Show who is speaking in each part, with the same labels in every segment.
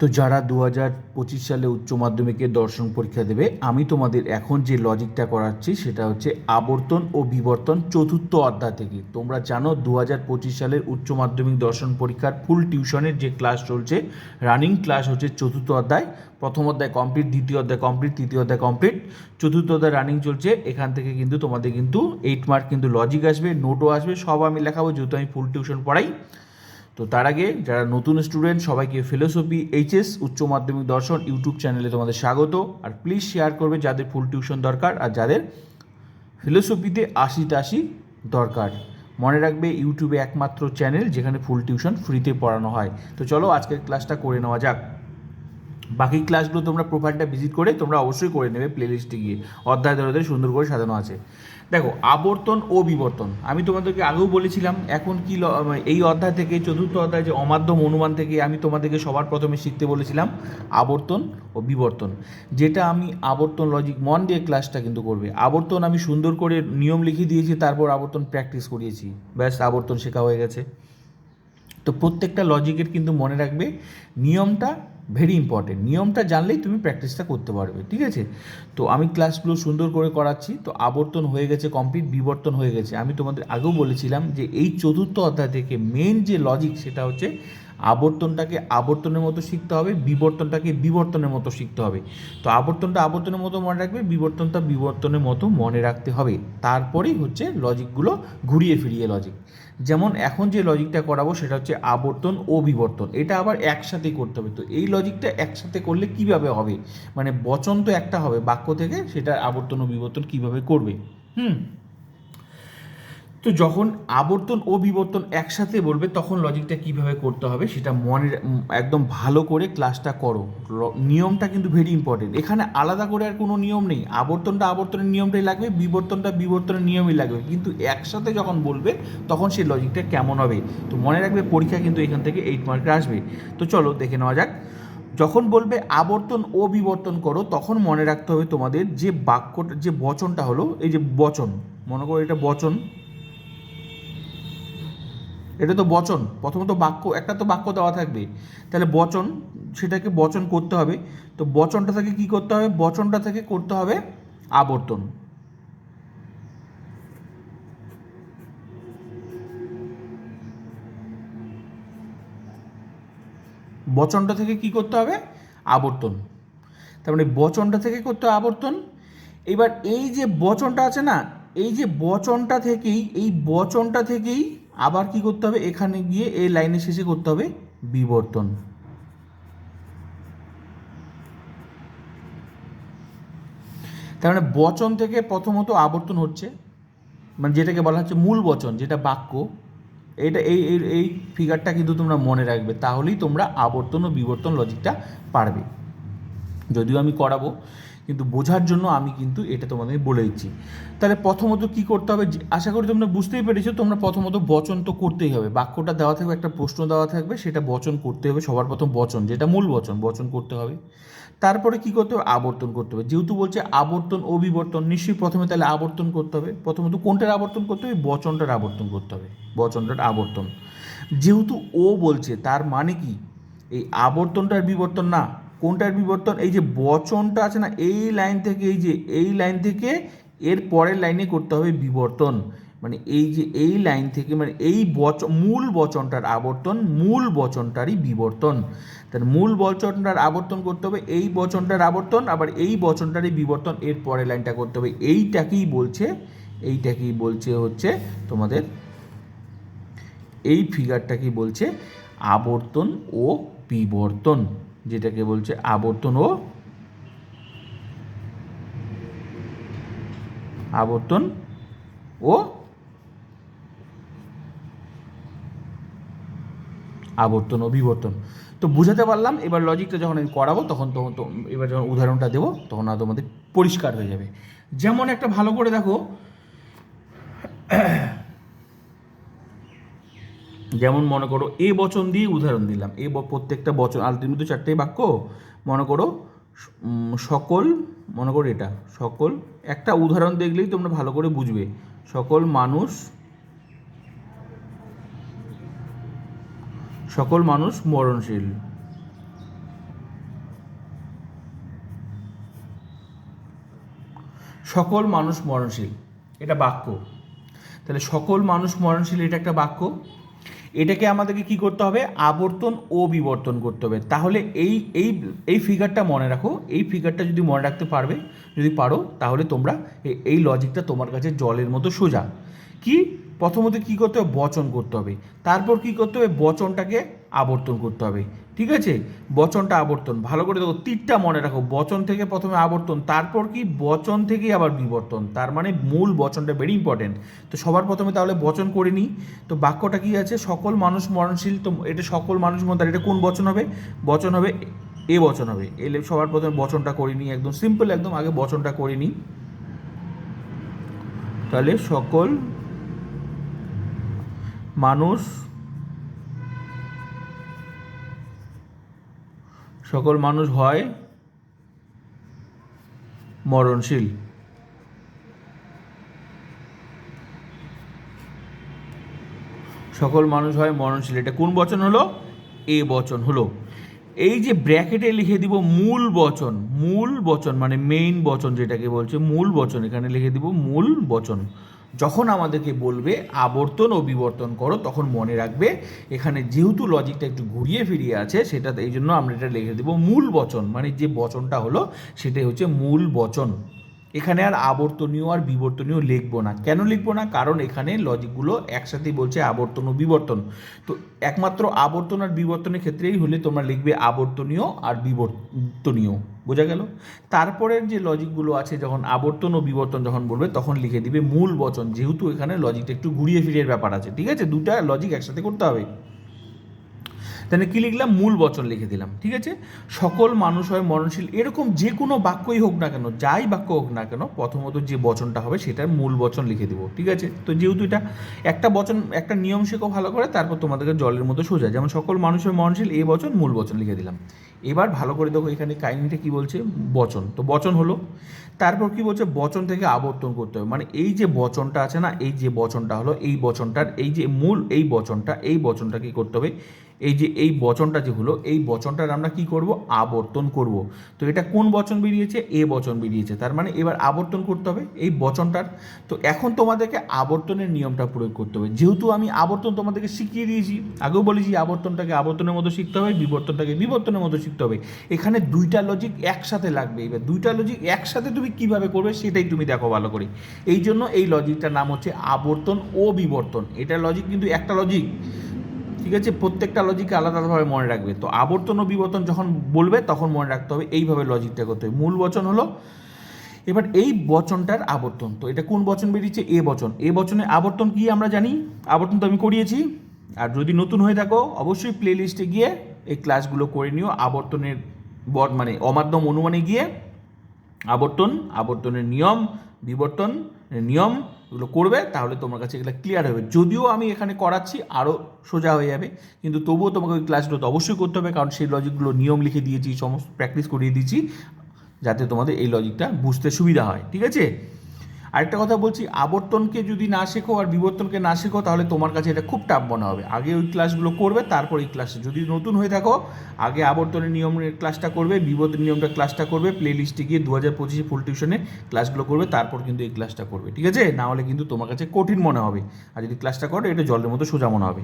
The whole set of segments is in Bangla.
Speaker 1: তো যারা দু হাজার পঁচিশ সালে উচ্চ মাধ্যমিকের দর্শন পরীক্ষা দেবে, আমি তোমাদের এখন যে লজিকটা করাচ্ছি সেটা হচ্ছে আবর্তন ও বিবর্তন চতুর্থ অধ্যায় থেকে। তোমরা জানো দু হাজার পঁচিশ সালের উচ্চ মাধ্যমিক দর্শন পরীক্ষার ফুল টিউশনের যে ক্লাস চলছে রানিং ক্লাস হচ্ছে চতুর্থ অধ্যায়। প্রথম অধ্যায় কমপ্লিট দ্বিতীয় অধ্যায় কমপ্লিট তৃতীয় অধ্যায় কমপ্লিট চতুর্থ অধ্যায় রানিং চলছে, এখান থেকে কিন্তু তোমাদের কিন্তু এইট মার্ক কিন্তু লজিক আসবে নোটও আসবে, সব আমি লেখাবো যেহেতু আমি ফুল টিউশন পড়াই। তো তার আগে যারা নতুন স্টুডেন্ট সবাইকে ফিলোসফি এইচএস উচ্চ মাধ্যমিক দর্শন ইউটিউব চ্যানেলে তোমাদের স্বাগত। আর প্লিজ শেয়ার করবে যাদের ফুল টিউশন দরকার আর যাদের ফিলোসফিতে আশি টাশি দরকার। মনে রাখবে ইউটিউবে একমাত্র চ্যানেল যেখানে ফুল টিউশন ফ্রিতে পড়ানো হয়। তো চলো আজকের ক্লাসটা করে নেওয়া যাক। বাকি ক্লাসগুলো তোমরা প্রোফাইলটা ভিজিট করে তোমরা অবশ্যই করে নেবে প্লেলিস্টে গিয়ে। অধ্যায় ধরে ধরে সুন্দর করে সাজানো আছে। দেখো, আবর্তন ও বিবর্তন। আমি তোমাদেরকে আগেও বলেছিলাম, এখন কি ল- এই অধ্যায় থেকে, চতুর্থ অধ্যায় যে অমাধ্যম অনুমান থেকে আমি তোমাদেরকে সবার প্রথমে শিখতে বলেছিলাম, আবর্তন ও বিবর্তন। যেটা আমি আবর্তন লজিক মন দিয়ে ক্লাসটা কিন্তু করবে। আবর্তন আমি সুন্দর করে নিয়ম লিখে দিয়েছি, তারপর আবর্তন প্র্যাকটিস করিয়েছি। ব্যাস, আবর্তন শেখা হয়ে গেছে। তো প্রত্যেকটা লজিকের কিন্তু মনে রাখবে, নিয়মটা ভেরি ইম্পর্টেন্ট নিয়মটা জানলেই তুমি প্র্যাকটিসটা করতে পারবে, ঠিক আছে? তো আমি ক্লাসগুলো সুন্দর করে করাচ্ছি, তো আবর্তন হয়ে গেছে কমপ্লিট বিবর্তন হয়ে গেছে। আমি তোমাদের আগেও বলেছিলাম যে এই চতুর্থ অধ্যায় থেকে মেন যে লজিক সেটা হচ্ছে আবর্তনটাকে আবর্তনের মতো শিখতে হবে, বিবর্তনটাকে বিবর্তনের মতো শিখতে হবে। তো আবর্তনটা আবর্তনের মতো মনে রাখবে, বিবর্তনটা বিবর্তনের মতো মনে রাখতে হবে। তারপরেই হচ্ছে লজিকগুলো ঘুরিয়ে ফিরিয়ে লজিক যেমন এখন যে লজিকটা করাবো সেটা হচ্ছে আবর্তন ও বিবর্তন। এটা আবার একসাথেই করতে হবে। তো এই লজিকটা একসাথে করলে কীভাবে হবে? মানে বচন তো একটা হবে, বাক্য থেকে সেটা আবর্তন ও বিবর্তন কীভাবে করবে? হুম? তো যখন আবর্তন ও বিবর্তন একসাথে বলবে, তখন লজিকটা কীভাবে করতে হবে সেটা মনে একদম ভালো করে ক্লাসটা করো। নিয়মটা কিন্তু ভেরি ইম্পর্টেন্ট এখানে আলাদা করে আর কোনো নিয়ম নেই। আবর্তনটা আবর্তনের নিয়মটাই লাগবে, বিবর্তনটা বিবর্তনের নিয়মই লাগবে। কিন্তু একসাথে যখন বলবে, তখন সেই লজিকটা কেমন হবে? তো মনে রাখবে পরীক্ষা কিন্তু এখান থেকে এইট মার্কে আসবে। তো চলো দেখে নেওয়া যাক। যখন বলবে আবর্তন ও বিবর্তন করো, তখন মনে রাখতে হবে তোমাদের যে বাক্যটা, যে বচনটা হলো, এই যে বচন, মনে করো এটা বচন। এটা তো বচন। প্রথমত বাক্য, একটা তো বাক্য দেওয়া থাকবে। তাহলে বচন, সেটাকে বচন করতে হবে। তো বচনটা থেকে কি করতে হবে? বচনটা থেকে করতে হবে আবর্তন। বচনটা থেকে কি করতে হবে? আবর্তন। তার মানে বচনটা থেকে করতে হবে আবর্তন। এবার এই যে বচনটা আছে না, এই যে বচনটা থেকেই, এই বচনটা থেকেই আবার কি করতে হবে? এখানে গিয়ে এই লাইনের শেষে করতে হবে বিবর্তন। তার মানে বচন থেকে প্রথমত আবর্তন হচ্ছে মানে যেটাকে বলা হচ্ছে মূল বচন, যেটা বাক্য এটা এই এই ফিগারটা কিন্তু তোমরা মনে রাখবে, তাহলেই তোমরা আবর্তন ও বিবর্তন লজিকটা পারবে। যদিও আমি করাবো কিন্তু বোঝার জন্য আমি কিন্তু এটা তোমাদের বলে দিচ্ছি। তাহলে প্রথমত কি করতে হবে? আশা করি তোমরা বুঝতেই পেরেছ, তোমরা প্রথমত বচন তো করতেই হবে। বাক্যটা দেওয়া থাকবে, একটা প্রশ্ন দেওয়া থাকবে, সেটা বচন করতে হবে, সবার প্রথম বচন, যেটা মূল বচন বচন করতে হবে। তারপরে কি করতে হবে? আবর্তন করতে হবে। যেহেতু বলছে আবর্তন ও বিবর্তন নিশ্চয়ই প্রথমে তাহলে আবর্তন করতে হবে। প্রথমত কোনটার আবর্তন করতে হবে? বচনটার আবর্তন করতে হবে। বচনটার আবর্তন। যেহেতু ও বলছে, তার মানে কি? এই আবর্তনটার বিবর্তন না। কোনটার বিবর্তন? এই যে বচনটা আছে না, এই লাইন থেকে, এই যে এই লাইন থেকে এর পরের লাইনে করতে হবে বিবর্তন। মানে এই যে এই লাইন থেকে মানে এই বচ, মূল বচনটার আবর্তন, মূল বচনটারই বিবর্তন। তার মূল বচনটার আবর্তন করতে হবে, এই বচনটার আবর্তন, আবার এই বচনটারই বিবর্তন, এর পরের লাইনটা করতে হবে। এইটাকেই বলছে এইটাকেই বলছে হচ্ছে তোমাদের, এই ফিগারটাকে বলছে আবর্তন ও বিবর্তন। যেটাকে বলছে আবর্তন ও আবর্তন ও আবর্তন ও বিবর্তন। তো বুঝাতে পারলাম, এবার লজিকটা যখন আমি করাবো, তখন তখন তো, এবার যখন উদাহরণটা দেবো, তখন আর তোমাদের পরিষ্কার হয়ে যাবে। যেমন একটা ভালো করে দেখো যেমন মনে করো এ বচন দিয়ে উদাহরণ দিলাম। এ প্রত্যেকটা বচন আলটিমেট তো চারটেই বাক্য। মনে করো সকল, মনে করো এটা, সকল, একটা উদাহরণ দেখলেই তোমরা ভালো করে বুঝবে। সকল মানুষ সকল মানুষ মরণশীল। সকল মানুষ মরণশীল, এটা বাক্য। তাহলে সকল মানুষ মরণশীল, এটা একটা বাক্য। এটাকে আমাদেরকে কি করতে হবে? আবর্তন ও বিবর্তন করতে হবে। তাহলে এই এই এই ফিগারটা মনে রাখো। এই ফিগারটা যদি মনে রাখতে পারবে, যদি পারো, তাহলে তোমরা এই লজিকটা তোমার কাছে জলের মতো সোজা। কি? প্রথমত কি করতে হবে? বচন করতে হবে। তারপর কি করতে হবে? বচনটাকে আবর্তন করতে হবে। ঠিক আছে? বচনটা আবর্তন। ভালো করে দেখো, তীরটা মনে রাখো। বচন থেকে প্রথমে আবর্তন, তারপর কি? বচন থেকেই আবার বিবর্তন। তার মানে মূল বচনটা ভেরি ইম্পর্টেন্ট তো সবার প্রথমে তাহলে বচন করে নিই। তো বাক্যটা কি আছে? সকল মানুষ মরণশীল, তো এটা সকল মানুষ মধ্যে এটা কোন বচন হবে? বচন হবে এ বচন হবে। এলে সবার প্রথমে বচনটা করে নিই, একদম সিম্পল একদম আগে বচনটা করে নিই। তাহলে সকল মানুষ, সকল মানুষ হয় মরণশীল। সকল মানুষ হয় মরণশীল। এটা কোন বচন হলো? এ বচন হলো। এই যে ব্র্যাকেটে লিখে দিব মূল বচন মূল বচন মানে মেইন বচন যেটাকে বলছে, মূল বচন। এখানে লিখে দিব মূল বচন। যখন আমাদেরকে বলবে আবর্তন ও বিবর্তন করো, তখন মনে রাখবে এখানে যেহেতু লজিকটা একটু ঘুরিয়ে ফিরিয়ে আছে সেটা এই জন্য আমরা এটা লিখে দেবো মূল বচন। মানে যে বচনটা হলো, সেটাই হচ্ছে মূল বচন। এখানে আর আবর্তনীয় আর বিবর্তনীয় লিখব না। কেন লিখব না? কারণ এখানে লজিকগুলো একসাথেই বলছে আবর্তন ও বিবর্তন। তো একমাত্র আবর্তন আর বিবর্তনের ক্ষেত্রেই হলে তোমরা লিখবে আবর্তনীয় আর বিবর্তনীয়। বোঝা গেল? তারপরের যে লজিকগুলো আছে, যখন আবর্তন ও বিবর্তন যখন বলবে, তখন লিখে দিবে মূল বচন। যেহেতু এখানে লজিকটা একটু ঘুরিয়ে ফিরিয়ে ব্যাপার আছে, ঠিক আছে? দুটা লজিক একসাথে করতে হবে। তাহলে কী লিখলাম? মূল বচন লিখে দিলাম, ঠিক আছে? সকল মানুষ হয় মরণশীল, এরকম যে কোনো বাক্যই হোক না কেন, যাই বাক্য হোক না কেন, প্রথমত যে বচনটা হবে সেটার মূল বচন লিখে দিব, ঠিক আছে? তো যেহেতু এটা একটা বচন, একটা নিয়ম শেখো ভালো করে, তারপর তোমাদেরকে জলের মতো সোজা, যেমন সকল মানুষ হয় মরণশীল এই বচন, মূল বচন লিখে দিলাম। এবার ভালো করে দেখো এখানে কাহিনিটা কি বলছে? বচন, তো বচন হলো, তারপর কি বলছে? বচন থেকে আবর্তন করতে হবে মানে এই যে বচনটা আছে না, এই যে বচনটা হলো, এই বচনটার, এই যে মূল, এই বচনটা এই বচনটা কি করতে হবে? এই যে এই বচনটা যে হলো, এই বচনটার আমরা কি করব? আবর্তন করব। তো এটা কোন বচন বেরিয়েছে? এ বচন বেরিয়েছে। তার মানে এবার আবর্তন করতে হবে এই বচনটার। তো এখন তোমাদেরকে আবর্তনের নিয়মটা প্রয়োগ করতে হবে। যেহেতু আমি আবর্তন তোমাদেরকে শিখিয়ে দিয়েছি, আগেও বলেছি আবর্তনটাকে আবর্তনের মতো শিখতে হবে, বিবর্তনটাকে বিবর্তনের মতো শিখতে হবে। এখানে দুইটা লজিক একসাথে লাগবে। এবার দুইটা লজিক একসাথে তুমি কীভাবে করবে সেটাই তুমি দেখো ভালো করে। এই জন্য এই লজিকটার নাম হচ্ছে আবর্তন ও বিবর্তন। এটা লজিক কিন্তু একটা লজিক ঠিক আছে? প্রত্যেকটা লজিককে আলাদা আলাদাভাবে মনে রাখবে। তো আবর্তন ও বিবর্তন যখন বলবে, তখন মনে রাখতে হবে, এইভাবে লজিকটা করতে হবে। মূল বচন হলো, এবার এই বচনটার আবর্তন। তো এটা কোন বচন বেরিয়েছে? এ বচন। এ বচনে আবর্তন কি আমরা জানি? আবর্তন তো আমি করিয়েছি। আর যদি নতুন হয়ে থাকো, অবশ্যই প্লে লিস্টে গিয়ে এই ক্লাসগুলো করে নিও। আবর্তনের বর মানে অমাধ্যম অনুমানে গিয়ে আবর্তন, আবর্তনের নিয়ম বিবর্তন নিয়ম এগুলো করবে, তাহলে তোমার কাছে এগুলো ক্লিয়ার হবে। যদিও আমি এখানে করাচ্ছি আরও সোজা হয়ে যাবে, কিন্তু তবুও তোমাকে ওই ক্লাসগুলো তো অবশ্যই করতে হবে, কারণ সেই লজিকগুলো নিয়ম লিখে দিয়েছি, সমস্ত প্র্যাকটিস করিয়ে দিয়েছি, যাতে তোমাদের এই লজিকটা বুঝতে সুবিধা হয়, ঠিক আছে? আরেকটা কথা বলছি, আবর্তনকে যদি না শেখো আর বিবর্তনকে না শেখো, তাহলে তোমার কাছে এটা খুব টাফ মনে হবে। আগে ওই ক্লাসগুলো করবে, তারপর এই ক্লাসে যদি নতুন হয়ে থাকো, আগে আবর্তনের নিয়মের ক্লাসটা করবে, বিবর্তন নিয়মটা ক্লাসটা করবে প্লে লিস্টে গিয়ে দু হাজার পঁচিশে ফুল টিউশনে ক্লাসগুলো করবে, তারপর কিন্তু এই ক্লাসটা করবে, ঠিক আছে? না হলে কিন্তু তোমার কাছে কঠিন মনে হবে। আর যদি ক্লাসটা করো, এটা জলের মতো সোজা মনে হবে।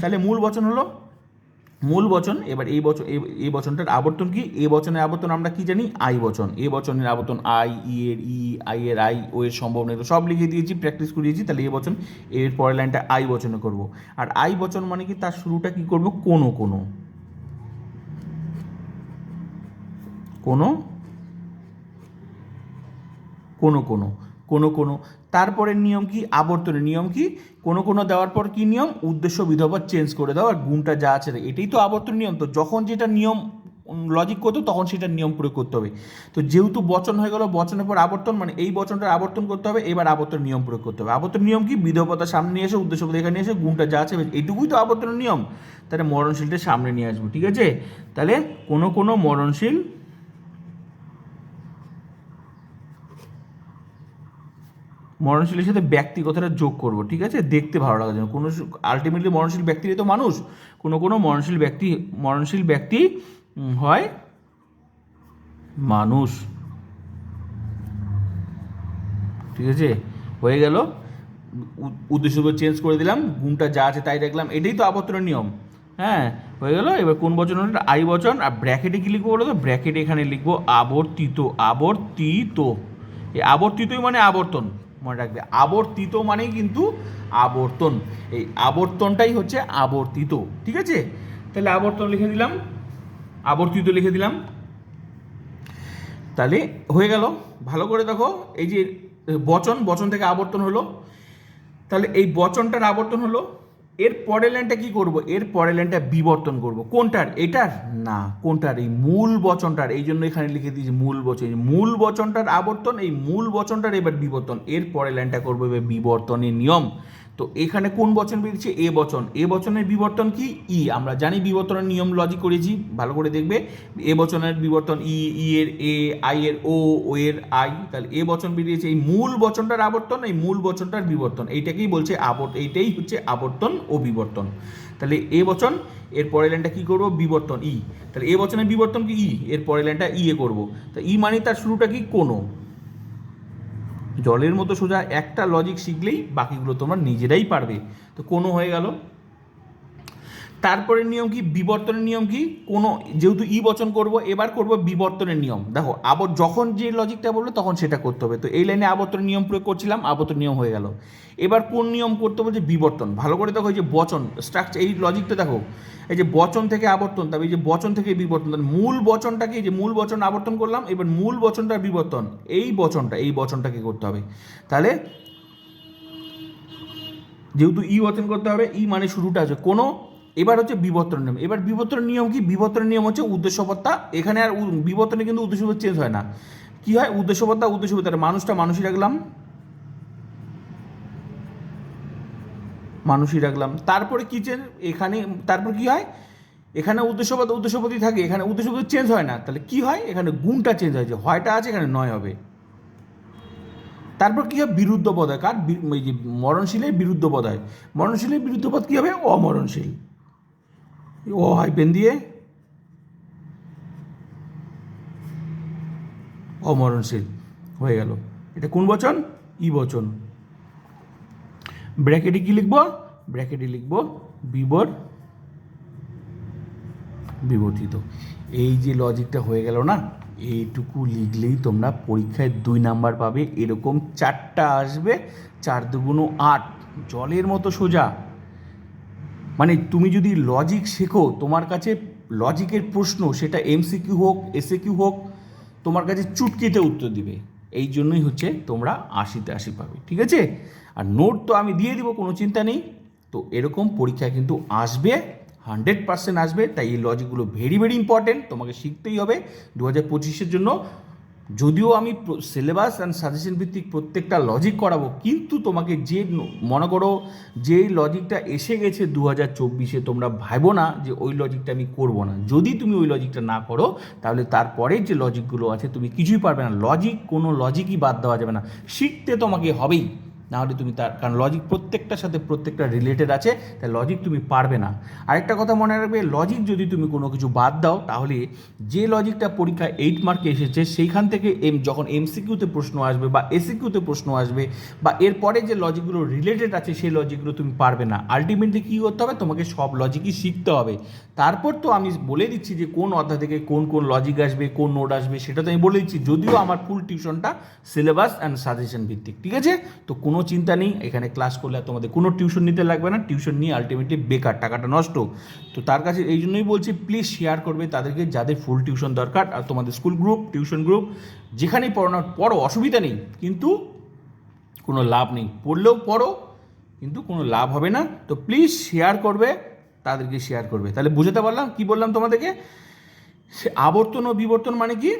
Speaker 1: তাহলে মূল বচন হলো মূল বচন, এবার এই বচন এই- এই বচনটার আবর্তন কি? এ বচনের আবর্তন আমরা কি জানি? আই বচন। এ বচনের আবর্তন আই, ই এর ই, আই এর আই, ও এর সম্ভাবনা এগুলো সব লিখে দিয়েছি প্র্যাকটিস করিয়েছি, তাহলে এ বচন, এর পরের লাইনটা আই বচনে করব। আর আই বচন মানে কি? তার শুরুটা কি করব? কোনো কোনো। কোনো কোনো কোনো। কোনো কোনো। তারপরের নিয়ম কি? আবর্তনের নিয়ম কি? কোনো কোনো দেওয়ার পর কি নিয়ম? উদ্দেশ্য বিধবা চেঞ্জ করে দাও আর গুণটা যা আছে এটাই তো আবর্তন নিয়ম। তো যখন যেটা নিয়ম লজিক করতো, তখন সেটা নিয়ম প্রয়োগ করতে হবে। তো যেহেতু বচন হয়ে গেল, বচনের পর আবর্তন মানে এই বচনটার আবর্তন করতে হবে, এবার আবর্তন নিয়ম প্রয়োগ করতে হবে। আবর্তন নিয়ম কি? বিধবতা সামনে নিয়ে এসে, উদ্দেশ্য এখানে এসে, গুণটা যা আছে এইটুকুই তো আবর্তনের নিয়ম। তাহলে মরণশীলটা সামনে নিয়ে আসব, ঠিক আছে? তাহলে কোনো কোনো মরণশীল মরণশীলের সাথে ব্যক্তি কথাটা যোগ করব, ঠিক আছে? দেখতে ভালো লাগার জন্য কোনো আলটিমেটলি মরণশীল ব্যক্তিরই তো মানুষ। কোনো কোনো মরণশীল ব্যক্তি মরণশীল ব্যক্তি হয় মানুষ। ঠিক আছে? হয়ে গেল। উদ্দেশ্য চেঞ্জ করে দিলাম। গুণটা যা আছে তাই রাখলাম এটাই তো আবর্তনের নিয়ম। হ্যাঁ? হয়ে গেল। এবার কোন বচন আই বচন। আর ব্র্যাকেটে কি লিখব বলো তো? ব্র্যাকেটে এখানে লিখব আবর্তিত। আবর্তিত। এই আবর্তিতই মানে আবর্তন। মনে রাখবে। আবর্তিত মানেই কিন্তু আবর্তন। এই আবর্তনটাই হচ্ছে আবর্তিত, ঠিক আছে? তাহলে আবর্তন লিখে দিলাম, আবর্তিত লিখে দিলাম। তাহলে হয়ে গেল। ভালো করে দেখো, এই যে বচন বচন থেকে আবর্তন হলো। তাহলে এই বচনটার আবর্তন হলো এর পরের লাইনটা কি করব? এর পরের লাইনটা বিবর্তন করব। কোনটার? এটার? না, কোনটার? এই মূল বচনটার। এই জন্য এখানে লিখে দিয়েছি মূল বচন। মূল বচনটার আবর্তন, এই মূল বচনটার এবার বিবর্তন। এর পরের লাইনটা করব এবার বিবর্তনের নিয়ম। তো এখানে কোন বচন বেরিয়েছে? এ বচন। এ বচনের বিবর্তন কি? ই। আমরা জানি বিবর্তনের নিয়ম লজিক করেছি। ভালো করে দেখবে। এ বচনের বিবর্তন ই ই এর এ, আই এর ও ও এর আই। তাহলে এ বচন বেরিয়েছে। এই মূল বচনটার আবর্তন, এই মূল বচনটার বিবর্তন। এইটাকেই বলছে আবর্ত এইটাই হচ্ছে আবর্তন ও বিবর্তন। তাহলে এ বচন, এর পরের লাইনটা কী করব? বিবর্তন, ই। তাহলে এ বচনের বিবর্তন কি? ই। এর পরের লাইনটা ই এ করব। তা ই মানে তার শুরুটা কি? কোনো। জলের মতো সোজা একটা লজিক শিখলেই বাকিগুলো তোমরা নিজেরাই পারবে। তো কোনো হয়ে গেল। তারপরের নিয়ম কি? বিবর্তনের নিয়ম কি? কোনো, যেহেতু ই বচন করব, এবার করব বিবর্তনের নিয়ম। দেখো, আবার যখন যে লজিকটা বলল, তখন সেটা করতে হবে। তো এই লাইনে আবর্তনের নিয়ম প্রয়োগ করছিলাম আবর্তন নিয়ম হয়ে গেল। এবার কোন নিয়ম করতে হবে যে বিবর্তন। ভালো করে দেখো, এই যে বচন স্ট্রাকচার এই লজিকটা দেখো। এই যে বচন থেকে আবর্তন তবে এই যে বচন থেকে বিবর্তন মূল বচনটাকে এই যে মূল বচন আবর্তন করলাম, এবার মূল বচনটার বিবর্তন। এই বচনটা, এই বচনটাকে করতে হবে। তাহলে যেহেতু ই বচন করতে হবে, ই মানে শুরুটা আছে। কোনো এবার হচ্ছে বিবর্তন নিয়ম। এবার বিবর্তন নিয়ম কি? বিবর্তন নিয়ম হচ্ছে উদ্দেশ্যপত্তা। এখানে আর বিবর্তনে কিন্তু উদ্দেশ্যপদ চেঞ্জ হয় না। কি হয়? উদ্দেশ্যপত্তা উদ্দেশ্যপত্তা মানুষটা মানুষই রাখলাম। মানুষই রাখলাম। তারপরে কি চেঞ্জ এখানে, তারপর কি হয়? এখানে উদ্দেশ্যপদ উদ্দেশ্যপতি থাকে। এখানে উদ্দেশ্যপদ চেঞ্জ হয় না। তাহলে কি হয়? এখানে গুণটা চেঞ্জ হয় যে হয়টা আছে, এখানে নয় হবে। তারপর কি হবে বিরুদ্ধ পদ হয় কার মরণশীলের বিরুদ্ধ পদ হয়। মরণশীলের বিরুদ্ধ পদ কি হবে? অমরণশীল। ও হয় পেন দিয়ে? অমরণশীল, হয়ে গেল। এটা কোন বচন? ই বচন। ব্র্যাকেটে কি লিখব? ব্র্যাকেটে লিখব বিবর বিবর্তিত। এই যে লজিকটা হয়ে গেল না, এইটুকু লিখলেই তোমরা পরীক্ষায় দুই নাম্বার পাবে। এরকম চারটা আসবে, চার দুগুণো আট। জলের মতো সোজা। মানে তুমি যদি লজিক শেখো, তোমার কাছে লজিকের প্রশ্ন, সেটা এমসিকিউ হোক এসএ কিউ হোক, তোমার কাছে চুটকিতে উত্তর দিবে। এই জন্যই হচ্ছে তোমরা আশিতে আশি পাবে, ঠিক আছে? আর নোট তো আমি দিয়ে দিব, কোনো চিন্তা নেই। তো এরকম পরীক্ষা কিন্তু আসবে হান্ড্রেড পার্সেন্ট আসবে, তাই এই লজিকগুলো ভেরি ভেরি ইম্পর্টেন্ট তোমাকে শিখতেই হবে। দু হাজার পঁচিশের জন্য যদিও আমি সিলেবাস অ্যান্ড সাজেশন ভিত্তিক প্রত্যেকটা লজিক করাবো, কিন্তু তোমাকে যে মনে করো যে লজিকটা এসে গেছে দু হাজার চব্বিশে তোমরা ভাবো না যে ওই লজিকটা আমি করব না। যদি তুমি ওই লজিকটা না করো, তাহলে তারপরে যে লজিকগুলো আছে, তুমি কিছুই পারবে না। লজিক কোনো লজিকই বাদ দেওয়া যাবে না। শিখতে তোমাকে হবেই। নাহলে তুমি তার, কারণ লজিক প্রত্যেকটার সাথে প্রত্যেকটা রিলেটেড আছে, তাই লজিক তুমি পারবে না। আরেকটা কথা মনে রাখবে লজিক যদি তুমি কোনো কিছু বাদ দাও, তাহলে যে লজিকটা পরীক্ষায় এইট মার্কে এসেছে, সেইখান থেকে এম যখন এমসিকিউতে প্রশ্ন আসবে বা এসিকিউতে প্রশ্ন আসবে, বা এরপরে যে লজিকগুলো রিলেটেড আছে, সেই লজিকগুলো তুমি পারবে না। আলটিমেটলি কী করতে হবে? তোমাকে সব লজিকই শিখতে হবে। তারপর তো আমি বলে দিচ্ছি যে কোন অধ্যায় থেকে কোন কোন লজিক আসবে, কোন নোট আসবে, সেটা তো আমি বলে দিচ্ছি, যদিও আমার ফুল টিউশনটা সিলেবাস অ্যান্ড সাজেশন ভিত্তিক, ঠিক আছে? তো কোনো চিন্তা নেই, এখানে ক্লাস করলে আর তোমাদের কোনো টিউশন নিতে লাগবে না টিউশন নিয়ে আলটিমেটলি বেকার, টাকাটা নষ্ট। তো তার কাছে এই জন্যই বলছি প্লিজ শেয়ার করবে তাদেরকে যাদের ফুল টিউশন দরকার আর তোমাদের স্কুল গ্রুপ টিউশন গ্রুপ যেখানেই পড়ানোর পড়ো, অসুবিধা নেই, কিন্তু কোনো লাভ নেই। পড়লেও পড়ো, কিন্তু কোনো লাভ হবে না। তো প্লিজ শেয়ার করবে, তাদেরকে শেয়ার করবে। তাহলে বুঝতে পারলাম, কি বললাম তোমাদেরকে? সে আবর্তন ও বিবর্তন মানে কি?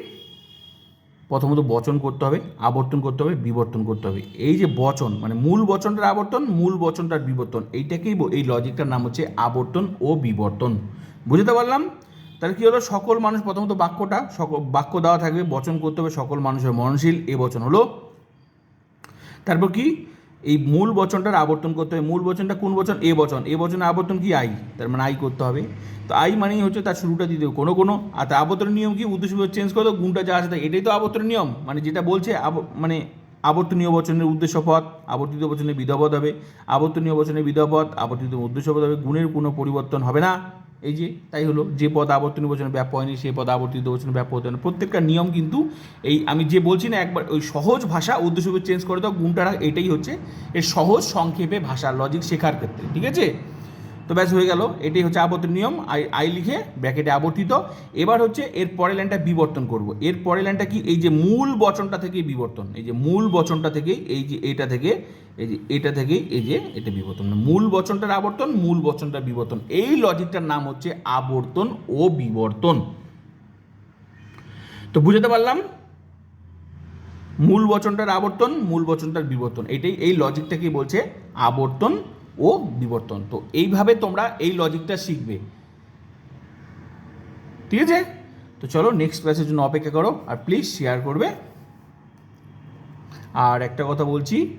Speaker 1: প্রথমত বচন করতে হবে, আবর্তন করতে হবে, বিবর্তন করতে হবে। এই যে বচন মানে মূল বচনটার আবর্তন, মূল বচনটার বিবর্তন, এইটাকেই এই লজিকটার নাম হচ্ছে আবর্তন ও বিবর্তন। বুঝতে পারলাম? তাহলে কী হলো? সকল মানুষ প্রথমত বাক্যটা সকল বাক্য দেওয়া থাকবে, বচন করতে হবে সকল মানুষের মননশীল এ বচন হলো। তারপর কি? এই মূল বচনটার আবর্তন করতে হবে। মূল বচনটা কোন বচন? এ বচন। এ বচনের আবর্তন কি? আই। তার মানে আই করতে হবে। তো আই মানেই হচ্ছে তার শুরুটা দিতে হবে। কোনো কোনো। আর তার আবর্তন নিয়ম কি? উদ্দেশ্য চেঞ্জ করে, গুণটা যা আছে এটাই তো আবর্তন নিয়ম। মানে যেটা বলছে মানে আবর্তনীয় বচনের উদ্দেশ্য পদ আবর্তিত বচনে বিধপদ হবে। আবর্তনীয় বচনে বিধপদ আবর্তিত উদ্দেশ্য পদ হবে। গুণের কোনো পরিবর্তন হবে না। এই যে, তাই হলো যে পদ আবর্তনীয় বচনে ব্যাপ হয়নি সেই পদ আবর্তিত বচনে ব্যাপ হতে প্রত্যেকটা নিয়ম কিন্তু এই আমি যে বলছি না, একবার ওই সহজ ভাষা উদ্দেশ্য চেঞ্জ করে দাও, গুণটা এটাই হচ্ছে এর সহজ সংক্ষেপে ভাষা লজিক শেখার ক্ষেত্রে, ঠিক আছে? তো ব্যাস হয়ে গেল। এটাই হচ্ছে আবর্তন নিয়ম। আই আই লিখে ব্র্যাকেটে আবর্তিত। এবার হচ্ছে এর পরের লাইনটা বিবর্তন করব। এর পরের লাইনটা কি? এই যে মূল বচনটা থেকেই বিবর্তন। এই যে মূল বচনটা থেকেই, এই যে এটা থেকে, এই যে এটা থেকেই, এই যে এটা বিবর্তন। মানে মূল বচনটার আবর্তন, মূল বচনটার বিবর্তন। এই লজিকটার নাম হচ্ছে আবর্তন ও বিবর্তন। তো বুঝতে পারলাম? মূল বচনটার আবর্তন, মূল বচনটার বিবর্তন। এটাই এই লজিকটাকে বলছে আবর্তন ও বিবর্তন। তো এইভাবে তোমরা এই লজিকটা শিখবে। ঠিক আছে? তো চলো নেক্সট ক্লাসের জন্য অপেক্ষা করো আর প্লিজ শেয়ার করবে। আর একটা কথা বলছি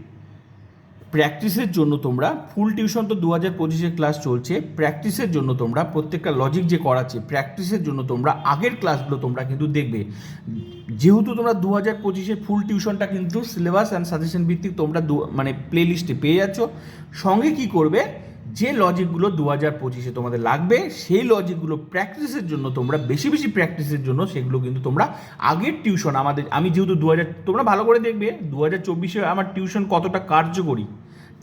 Speaker 1: প্র্যাকটিসের জন্য তোমরা ফুল টিউশন তো দু হাজার পঁচিশের ক্লাস চলছে, প্র্যাকটিসের জন্য তোমরা প্রত্যেকটা লজিক যে করাচ্ছে, প্র্যাকটিসের জন্য তোমরা আগের ক্লাসগুলো তোমরা কিন্তু দেখবে। যেহেতু তোমরা দু হাজার পঁচিশের ফুল টিউশনটা কিন্তু সিলেবাস অ্যান্ড সাজেশন ভিত্তিক তোমরা দু- মানে প্লে লিস্টে পেয়ে যাচ্ছ। সঙ্গে কি করবে? যে লজিকগুলো দু হাজার পঁচিশে তোমাদের লাগবে, সেই লজিকগুলো প্র্যাকটিসের জন্য তোমরা, বেশি বেশি প্র্যাকটিসের জন্য সেগুলো কিন্তু তোমরা আগের টিউশন আমাদের, আমি যেহেতু দু হাজার তোমরা ভালো করে দেখবে দু হাজার চব্বিশে আমার টিউশন কতটা কার্যকরী।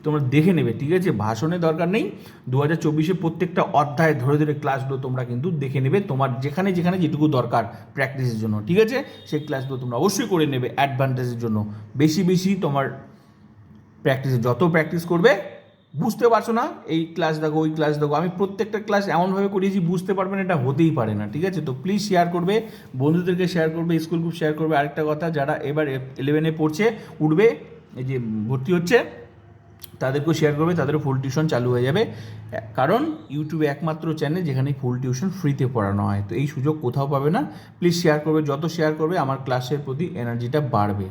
Speaker 1: তোমরা দেখে নেবে, ঠিক আছে? ভাষণের দরকার নেই। দু হাজার চব্বিশে প্রত্যেকটা অধ্যায় ধরে ধরে ক্লাসগুলো তোমরা কিন্তু দেখে নেবে, তোমার যেখানে যেখানে যেটুকু দরকার প্র্যাকটিসের জন্য, ঠিক আছে? সেই ক্লাসগুলো তোমরা অবশ্যই করে নেবে অ্যাডভান্টেজের জন্য। বেশি বেশি তোমার প্র্যাকটিসে যত প্র্যাকটিস করবে, বুঝতে পারছ না? এই ক্লাস দেখো, ওই ক্লাস দেখো, আমি প্রত্যেকটা ক্লাস এমনভাবে করিয়েছি, বুঝতে পারবেন এটা হতেই পারে না, ঠিক আছে? তো প্লিজ শেয়ার করবে, বন্ধুদেরকে শেয়ার করবে স্কুল গ্রুপ শেয়ার করবে। আরেকটা কথা, যারা এবার ইলেভেনে পড়ছে, উঠবে, এই যে ভর্তি হচ্ছে তাদেরকেও শেয়ার করবে, তাদেরও ফুল টিউশন চালু হয়ে যাবে। কারণ ইউটিউবে একমাত্র চ্যানেল যেখানে ফুল টিউশন ফ্রিতে পড়ানো হয়। তো এই সুযোগ কোথাও পাবে না। প্লিজ শেয়ার করবে, যত শেয়ার করবে, আমার ক্লাসের প্রতি এনার্জিটা বাড়বে।